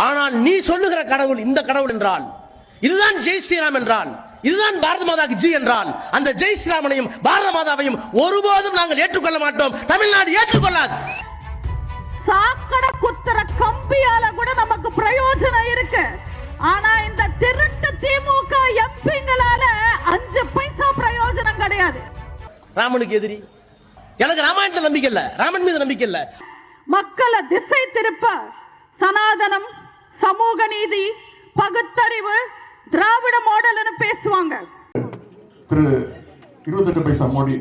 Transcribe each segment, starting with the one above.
ஆனால் நீ சொல்லுகிற கடவுள் இந்த கடவுள் என்றால் இதுதான் ஜெய் ஸ்ரீராம் என்றால் இதுதான் பாரத மாதாக்கு ஜி என்றால் அந்த ஜெய் ஸ்ரீராமனையும் பாரத மாதாவையும் ஒருபோதும் நாங்கள் ஏற்றுக்கொள்ள மாட்டோம். தமிழ்நாடு ஏற்றுக்கொள்ளாது. சாக்கடை குத்துற கம்பியால கூட நமக்கு பிரயோஜனம் இருக்கு. ஆனா இந்த திருட்டு திமுக எம்பிங்களால அஞ்சு பைசா பிரயோஜனம் கிடையாது. ராமனுக்கு எதிரி. எனக்கு ராமாயணத்தில் நம்பிக்கை இல்ல. ராமன் மீது நம்பிக்கை இல்ல. மக்களை திசை திருப்ப சனாதனம் சமூக நீதி பகுத்தறிவு திராவிட மாடல்னு பேசுவாங்க. திரு இருபத்தெட்டு பைசா மோடி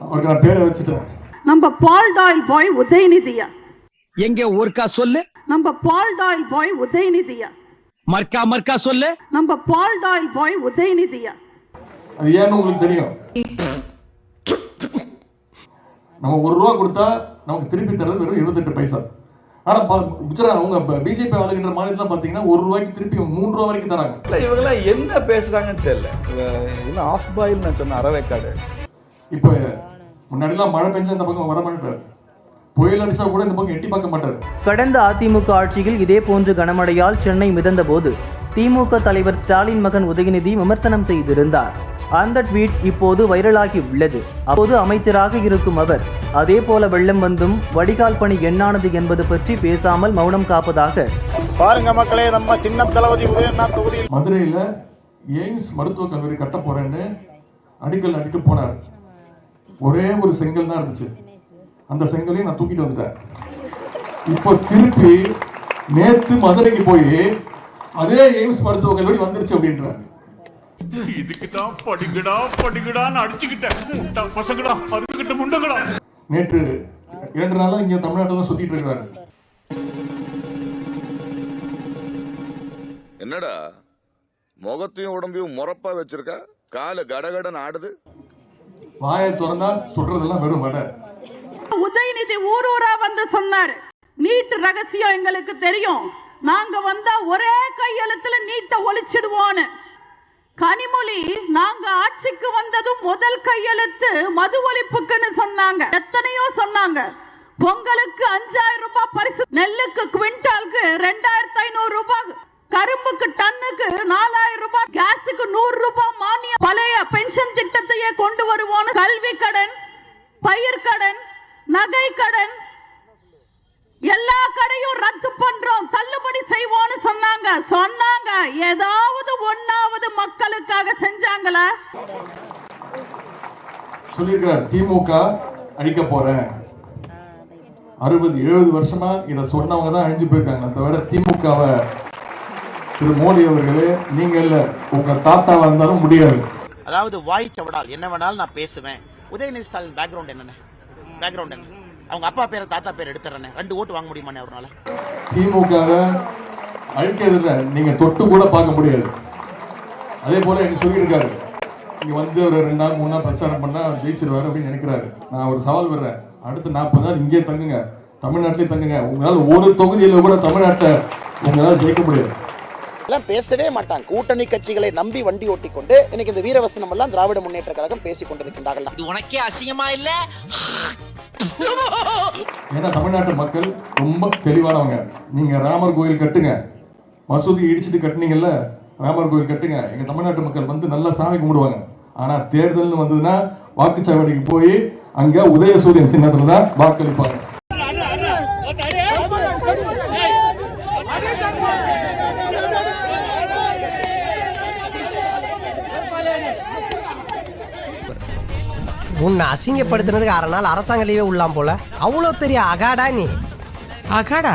அவருக்கு நான் பேரை வச்சுட்டேன். நம்ம பால் டாயில் பாய் உதயநிதியா. எங்க ஊர்க்கா சொல்லு? நம்ம பால் டாயில் பாய் உதயநிதியா. மர்க்கா மர்க்கா சொல்லு. நம்ம பால் டாயில் பாய் உதயநிதியா. அது ஏன்னு உங்களுக்கு தெரியும்? நம்ம ஒரு ரூபா கொடுத்தா நமக்கு திருப்பி தரது வெறும் இருபத்தெட்டு பைசா. ஆனா ப- குஜராத் அவங்க பிஜேபி ஆளுகின்ற மாநிலத்தில் பாத்தீங்கன்னா ஒரு ரூபாய்க்கு திருப்பி மூணு ரூபா வரைக்கும் தராங்க. இல்ல, இவங்கெல்லாம் என்ன பேசுறாங்கன்னு தெரியல. இன்னும் ஆஃப் பாயில் நான் சொன்ன அறவேக்காடு. இப்போ முன்னாடிலாம் மழை பெஞ்சா இந்த பக்கம் வர மாட்டார் புயல் அடிச்சா கூட இந்த பக்கம் எட்டி பார்க்க மாட்டார். கடந்த அதிமுக ஆட்சியில் இதே போன்ற கனமழையால் சென்னை மிதந்தபோது திமுக தலைவர் ஸ்டாலின் மகன் உதயநிதி விமர்சனம் செய்திருந்தார். அந்த ட்வீட் இப்போது வைரலாகி உள்ளது. அப்போது அமைச்சராக இருக்கும் அவர் அதே போல வெள்ளம் வந்தும் வடிகால் பணி எண்ணானது என்பது பற்றி பேசாமல் மௌனம் காப்பதாக. பாருங்க மக்களே நம்ம சின்ன தளபதி உதயநாத் தொகுதியில் மதுரையில் எய்ம்ஸ் மருத்துவக் கல்லூரி கட்ட போறேன்னு அடிக்கல் அடிட்டு போனார். ஒரே ஒரு செங்கல் தான் இருந்துச்சு. அந்த செங்கலையும் நான் தூக்கிட்டு வந்துட்டேன். இப்போ திருப்பி நேத்து மதுரைக்கு போய் அதே எய்ம்ஸ் மருத்துவக் கல்லூரி வந்துருச்சு அப்படின்றார். இதுக்கு தான் படிக்கடா படிக்கடான்னு அடிச்சுக்கிட்டேன். முட்டா பசங்கடா அறுத்துக்கிட்ட முண்டங்கடா. நேற்று இரண்டு நாளா இங்க தமிழ்நாட்டில் சுத்திட்டு இருக்கிறாரு. என்னடா? முகத்தையும் உடம்பையும் முறப்பா வச்சிருக்க? காலு கடகடன் ஆடுது. வாயை திறந்தா சொல்றதெல்லாம் வெறும் வடை. உதயநிதி ஊர் ஊரா வந்து சொன்னாரு. நீட் ரகசியம் எங்களுக்கு தெரியும். நாங்க வந்தா ஒரே கையெழுத்துல நீட்டை ஒழிச்சிடுவோன்னு கனிமொழி நாங்க ஆட்சிக்கு வந்ததும் முதல் கையெழுத்து மது ஒழிப்புக்குன்னு சொன்னாங்க. எத்தனையோ சொன்னாங்க. பொங்கலுக்கு அஞ்சாயிரம் ரூபாய் பரிசு நெல்லுக்கு குவிண்டாலுக்கு ரெண்டாயிரத்தி ஐநூறு ரூபாய் கரும்புக்கு டன்னுக்கு நாலாயிரம் ரூபாய் கேஸுக்கு நூறு ரூபாய் மானியம் பழைய பென்ஷன் திட்டத்தையே கொண்டு வருவோம் கல்வி கடன் பயிர் கடன் நகை கடன் எல்லா கடையும் ரத்து செய்வோம்னு சொன்னாங்க. சொன்னாங்க. ஏதாவது ஒன்னாவது மக்களுக்காக செஞ்சாங்களா? சொல்லியிருக்கிறார் திமுக அழிக்க போறேன். அறுபது எழுபது வருஷமா இதை சொன்னவங்க தான் அழிஞ்சு போயிருக்காங்க தவிர திமுகவை திரு மோடி அவர்களே நீங்க இல்ல உங்க தாத்தாவா இருந்தாலும் முடியாது. அதாவது வாய் தவடால் என்ன வேணாலும் நான் பேசுவேன். உதயநிதி ஸ்டாலின் பேக்ரவுண்ட் என்னென்ன பேக்ரவுண்ட் என்ன? அவங்க அப்பா பேரை தாத்தா பேர் எடுத்துறேன் ரெண்டு ஓட்டு வாங்க முடியுமாண்ணே அவரால்? திமுகவை அழிக்கிறது இல்ல. நீங்க தொட்டு கூட பார்க்க முடியாது. அதே போல எனக்கு சொல்லியிருக்காரு. இங்க வந்து ஒரு ரெண்டு நாள் மூணு நாள் பிரச்சாரம் பண்ணா ஜெயிச்சிருவாரு அப்படின்னு நினைக்கிறாரு. நான் ஒரு சவால் விடுறேன். அடுத்த நாற்பது நாள் இங்கேயே தங்குங்க. தமிழ்நாட்டிலே தங்குங்க. உங்களால ஒரு தொகுதியில கூட தமிழ்நாட்டை உங்களால ஜெயிக்க முடியாது. எல்லாம் பேசவே மாட்டாங்க. கூட்டணி கட்சிகளை நம்பி வண்டி ஓட்டிக்கொண்டு இன்னைக்கு இந்த வீரவசனம் எல்லாம் திராவிட முன்னேற்ற கழகம் பேசிக் கொண்டிருக்கின்றார்கள் இது உனக்கே அசிங்கமா இல்ல? ஏன்னா தமிழ்நாட்டு மக்கள் ரொம்ப தெளிவானவங்க. நீங்க ராமர் கோயில் கட்டுங்க. மசூதி இடிச்சிட்டு கட்டுனீங்கல்ல ராமர் கோயில் கட்டுங்க. எங்க தமிழ்நாட்டு மக்கள் வந்து நல்லா சாமி கும்பிடுவாங்க. ஆனா தேர்தல்னு வந்ததுன்னா வாக்குச்சாவடிக்கு போய் அங்க உதயசூரியன் சின்னத்துல தான் வாக்களிப்பாங்க. உன்னை அசிங்கப்படுத்தினதுக்கு அரை நாள் அரசாங்க லீவே உள்ளாம் போல. அவ்வளவு பெரிய அகாடா நீ. அகாடா?